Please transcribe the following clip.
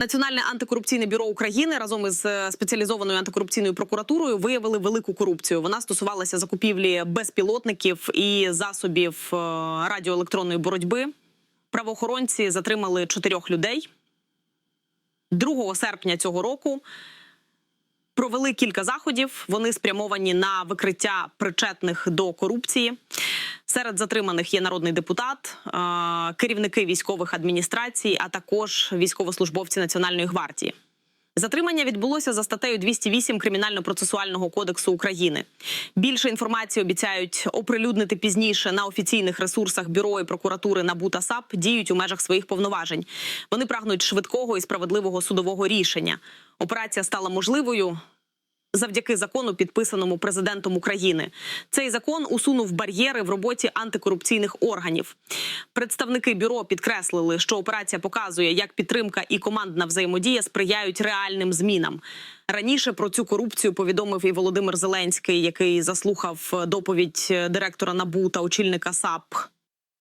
Національне антикорупційне бюро України разом із е, спеціалізованою антикорупційною прокуратурою виявили велику корупцію. Вона стосувалася закупівлі безпілотників і засобів е, радіоелектронної боротьби. Правоохоронці затримали чотирьох людей. 2 серпня цього року провели кілька заходів. Вони спрямовані на викриття причетних до корупції. Серед затриманих є народний депутат, е, керівники військових адміністрацій, а також військовослужбовці Національної гвардії. Затримання відбулося за статтею 208 Кримінально-процесуального кодексу України. Більше інформації обіцяють оприлюднити пізніше на офіційних ресурсах бюро і прокуратури НАБУ та САП діють у межах своїх повноважень. Вони прагнуть швидкого і справедливого судового рішення. Операція стала можливою завдяки закону, підписаному президентом України. Цей закон усунув бар'єри в роботі антикорупційних органів. Представники бюро підкреслили, що операція показує, як підтримка і командна взаємодія сприяють реальним змінам. Раніше про цю корупцію повідомив і Володимир Зеленський, який заслухав доповідь директора НАБУ та очільника САП